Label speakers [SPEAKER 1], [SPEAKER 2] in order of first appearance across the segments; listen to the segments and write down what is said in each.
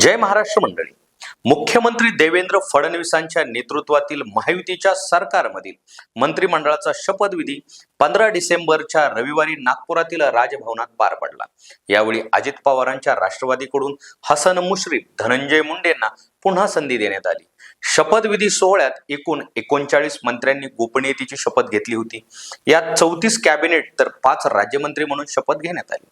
[SPEAKER 1] जय महाराष्ट्र मंडळी. मुख्यमंत्री देवेंद्र फडणवीसांच्या नेतृत्वातील महायुतीच्या सरकारमधील मंत्रिमंडळाचा शपथविधी पंधरा डिसेंबरच्या रविवारी नागपुरातील राजभवनात पार पडला. यावेळी अजित पवारांच्या राष्ट्रवादीकडून हसन मुश्रीफ धनंजय मुंडेंना पुन्हा संधी देण्यात आली. शपथविधी सोहळ्यात एकूण एकोणचाळीस मंत्र्यांनी गोपनीयतेची शपथ घेतली होती. यात चौतीस कॅबिनेट तर पाच राज्यमंत्री म्हणून शपथ घेण्यात आली.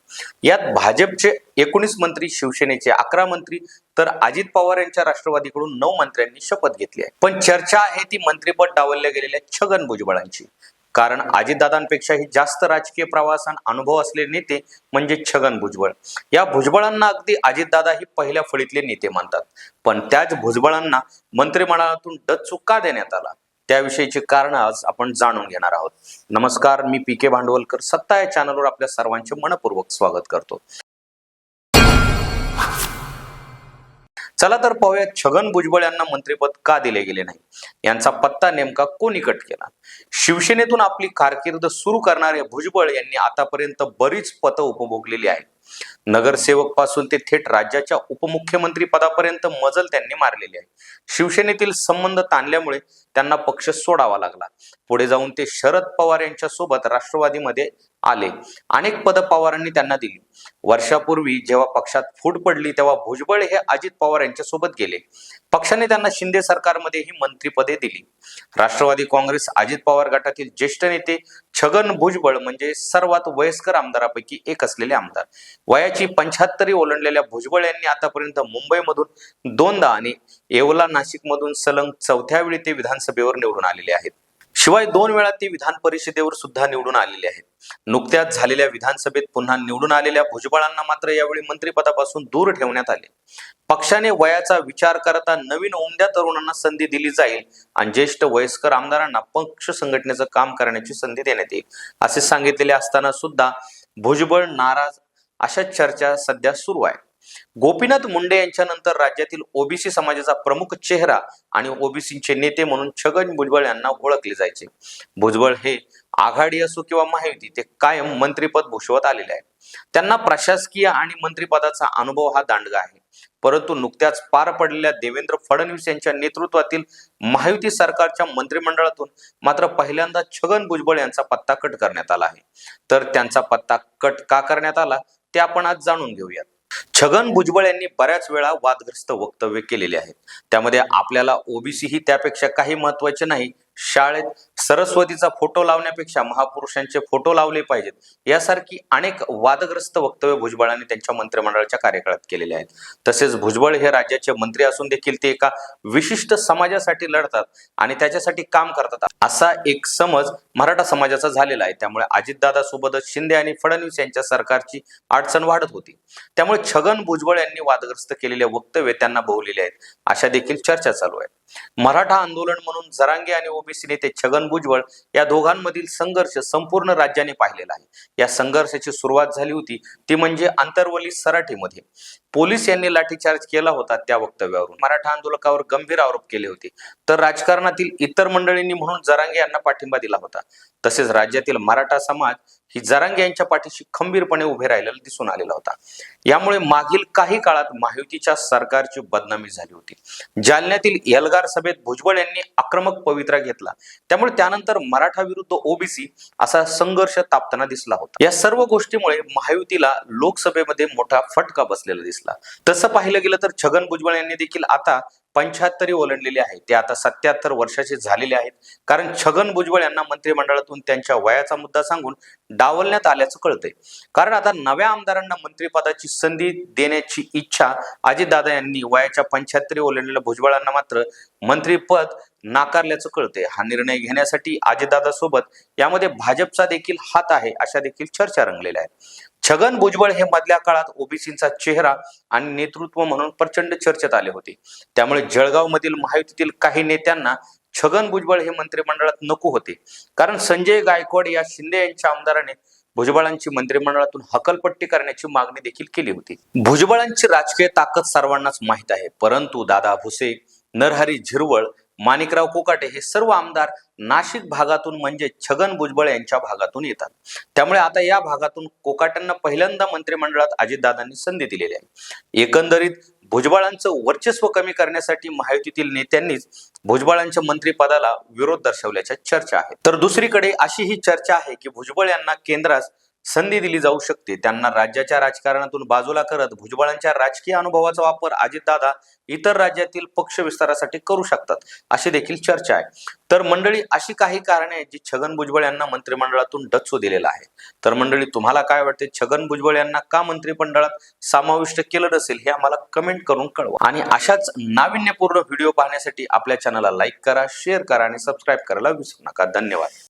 [SPEAKER 1] यात भाजपचे एकोणीस मंत्री शिवसेनेचे अकरा मंत्री तर अजित पवार यांच्या राष्ट्रवादीकडून नऊ मंत्र्यांनी शपथ घेतली आहे. पण चर्चा आहे ती मंत्रीपद डावलल्या गेलेल्या छगन भुजबळांची. कारण अजितदादांपेक्षाही जास्त राजकीय प्रवासान अनुभव असलेले नेते म्हणजे छगन भुजबळ. या भुजबळांना अगदी अजितदादा ही पहिल्या फळीतले नेते मानतात पण त्याच भुजबळांना मंत्रिमंडळातून डच्चू का देण्यात आला. त्याविषयीची कारण आज आपण जाणून घेणार आहोत. नमस्कार मी पी के भांडवलकर सत्ता या चॅनलवर आपल्या सर्वांचे मनपूर्वक स्वागत करतो. चला तर पाहूया छगन भुजबळ यांना मंत्रिपद का दिले गेले नाही? यांचा पत्ता नेमका कोणी कट केला? शिवसेनेतून आपली कारकीर्द सुरू करणारे भुजबळ यांनी आतापर्यंत बरीच पतं उपभोगलेली आहेत. नगरसेवकपासून ते थेट राज्याच्या उपमुख्यमंत्री पदापर्यंत मजल त्यांनी मारलेली आहे. शिवसेनेतील संबंध ताणल्यामुळे त्यांना पक्ष सोडावा लागला. पुढे जाऊन ते शरद पवार यांच्या सोबत राष्ट्रवादीमध्ये आले. अनेक पद पवारांनी त्यांना दिली. वर्षापूर्वी जेव्हा पक्षात फूट पडली तेव्हा भुजबळ हे अजित पवार यांच्या सोबत गेले. पक्षाने त्यांना शिंदे सरकारमध्ये ही मंत्रिपदे दिली. राष्ट्रवादी काँग्रेस अजित पवार गटातील ज्येष्ठ नेते छगन भुजबळ म्हणजे सर्वात वयस्कर आमदारापैकी एक असलेले आमदार. वयाची पंच्याहत्तरी ओलांडलेल्या भुजबळ यांनी आतापर्यंत मुंबईमधून दोनदा आणि येवला नाशिकमधून सलंग चौथ्या वेळी ते विधानसभेवर निवडून आलेले आहेत. शिवाय दोन वेळा ते विधान परिषदेवर सुद्धा निवडून आलेले आहेत. नुकत्याच झालेल्या विधानसभेत पुन्हा निवडून आलेल्या भुजबळांना मात्र यावेळी मंत्रिपदापासून दूर ठेवण्यात आले. पक्षाने वयाचा विचार करता नवीन उमद्या तरुणांना संधी दिली जाईल आणि ज्येष्ठ वयस्कर आमदारांना पक्ष संघटनेचं काम करण्याची संधी देण्यात येईल. असे सांगितलेले असताना सुद्धा भुजबळ नाराज अशा चर्चा सध्या सुरू आहे. गोपीनाथ मुंडे यांच्यानंतर राज्यातील ओबीसी समाजाचा प्रमुख चेहरा आणि ओबीसीचे नेते म्हणून छगन भुजबळ यांना ओळखले जायचे. भुजबळ हे आघाडी असो किंवा महायुती ते कायम मंत्रीपद भूषवत आलेले आहे त्यांना प्रशासकीय आणि मंत्रिपदाचा अनुभव हा दांडगा आहे. परंतु नुकत्याच पार पडलेल्या देवेंद्र फडणवीस यांच्या नेतृत्वातील महायुती सरकारच्या मंत्रिमंडळातून मात्र पहिल्यांदा छगन भुजबळ यांचा पत्ता कट करण्यात आला आहे. तर त्यांचा पत्ता कट का करण्यात आला ते आपण आज जाणून घेऊयात. छगन भुजबळ यांनी बऱ्याच वेळा वादग्रस्त वक्तव्य केलेले आहेत. त्यामध्ये आपल्याला ओबीसी ही त्यापेक्षा काही महत्त्वाचे नाही शाळेत सरस्वतीचा फोटो लावण्यापेक्षा महापुरुषांचे फोटो लावले पाहिजेत. यासारखी अनेक वादग्रस्त वक्तव्य भुजबळांनी त्यांच्या मंत्रिमंडळाच्या कार्यकाळात केलेले आहेत. तसेच भुजबळ हे राज्याचे मंत्री असून देखील ते एका विशिष्ट समाजासाठी लढतात आणि त्याच्यासाठी काम करतात. असा एक समज मराठा समाजाचा झालेला आहे. त्यामुळे अजितदादा सोबतच शिंदे आणि फडणवीस यांच्या सरकारची अडचण वाढत होती. त्यामुळे छगन भुजबळ यांनी वादग्रस्त केलेले वक्तव्य त्यांना बहुलेले आहेत. अशा देखील चर्चा चालू आहे मराठा आंदोलन म्हणून जरांगे आणि ओबीसी नेते छगन भुजबळ या दोघांमधील संघर्ष संपूर्ण राज्याने पाहिलेला आहे. या संघर्षाची सुरुवात झाली होती. ती म्हणजे आंतरवली सराठीमध्ये. पोलीस यांनी लाठीचार्ज केला होता त्या वक्तव्यावरून. मराठा आंदोलकावर गंभीर आरोप केले होते. तर राजकारणातील इतर मंडळींनी म्हणून जरांगे यांना पाठिंबा दिला होता. तसेच राज्यातील मराठा समाज ही जरांगे यांच्या पाठीशी खंबीरपणे उभे राहिलेला दिसून आलेला होता. यामुळे मागील काही काळात महायुतीच्या सरकारची बदनामी झाली होती. जालन्यातील एल्गार सभेत भुजबळ यांनी आक्रमक पवित्रा घेतला. त्यामुळे त्यानंतर मराठा विरुद्ध ओबीसी असा संघर्ष तापताना दिसला होता. या सर्व गोष्टीमुळे महायुतीला लोकसभेमध्ये मोठा फटका बसलेला दिसला. तसं पाहिलं गेलं तर छगन भुजबळ यांनी देखील आता पंच्याहत्तरी ओलांडलेले आहेत ते आता सत्याहत्तर वर्षाचे झालेले आहेत. कारण छगन भुजबळ यांना मंत्रिमंडळातून त्यांच्या वयाचा मुद्दा सांगून डावलण्यात आल्याचं कळतंय. कारण आता नव्या आमदारांना मंत्रिपदाची संधी देण्याची इच्छा अजितदादा यांनी वयाच्या पंच्याहत्तरी ओलांडलेल्या भुजबळांना मात्र मंत्रिपद नाकारल्याचं कळतंय. हा निर्णय घेण्यासाठी अजितदादा सोबत यामध्ये भाजपचा देखील हात आहे अशा देखील चर्चा रंगलेल्या आहेत. छगन भुजबळ हे मधल्या काळात ओबीसींचा चेहरा आणि नेतृत्व म्हणून प्रचंड चर्चेत आले होते. त्यामुळे जळगाव मधील महायुतीतील काही नेत्यांना छगन भुजबळ हे मंत्रिमंडळात नको होते. कारण संजय गायकवाड या शिंदे यांच्या आमदाराने भुजबळांची मंत्रिमंडळातून हकलपट्टी करण्याची मागणी देखील केली होती. भुजबळांची राजकीय ताकद सर्वांनाच माहीत आहे. परंतु दादा भुसे नरहरी झिरवळ माणिकराव कोकाटे हे सर्व आमदार नाशिक भागातून म्हणजे छगन भुजबळ यांच्या भागातून येतात. त्यामुळे आता या भागातून कोकाट्यांना पहिल्यांदा मंत्रिमंडळात अजितदादांनी संधी दिलेली आहे. एकंदरीत भुजबळांचं वर्चस्व कमी करण्यासाठी महायुतीतील नेत्यांनीच भुजबळांच्या मंत्रिपदाला विरोध दर्शवल्याच्या चर्चा आहेत. तर दुसरीकडे अशी ही चर्चा आहे की भुजबळ यांना केंद्रास संधी दिली जाऊ शकते. त्यांना राज्याच्या राजकारणातून बाजूला करत भुजबळांच्या राजकीय अनुभवाचा वापर अजितदादा इतर राज्यातील पक्ष विस्तारासाठी करू शकतात अशी देखील चर्चा आहे. तर मंडळी अशी काही कारणे आहेत जी छगन भुजबळ यांना मंत्रिमंडळातून डच्चू दिलेला आहे. तर मंडळी तुम्हाला काय वाटते? छगन भुजबळ यांना का मंत्रिमंडळात समाविष्ट केलं नसेल हे आम्हाला कमेंट करून कळवा. आणि अशाच नाविन्यपूर्ण व्हिडिओ पाहण्यासाठी आपल्या चॅनलला लाईक करा शेअर करा आणि सबस्क्राईब करायला विसरू नका. धन्यवाद.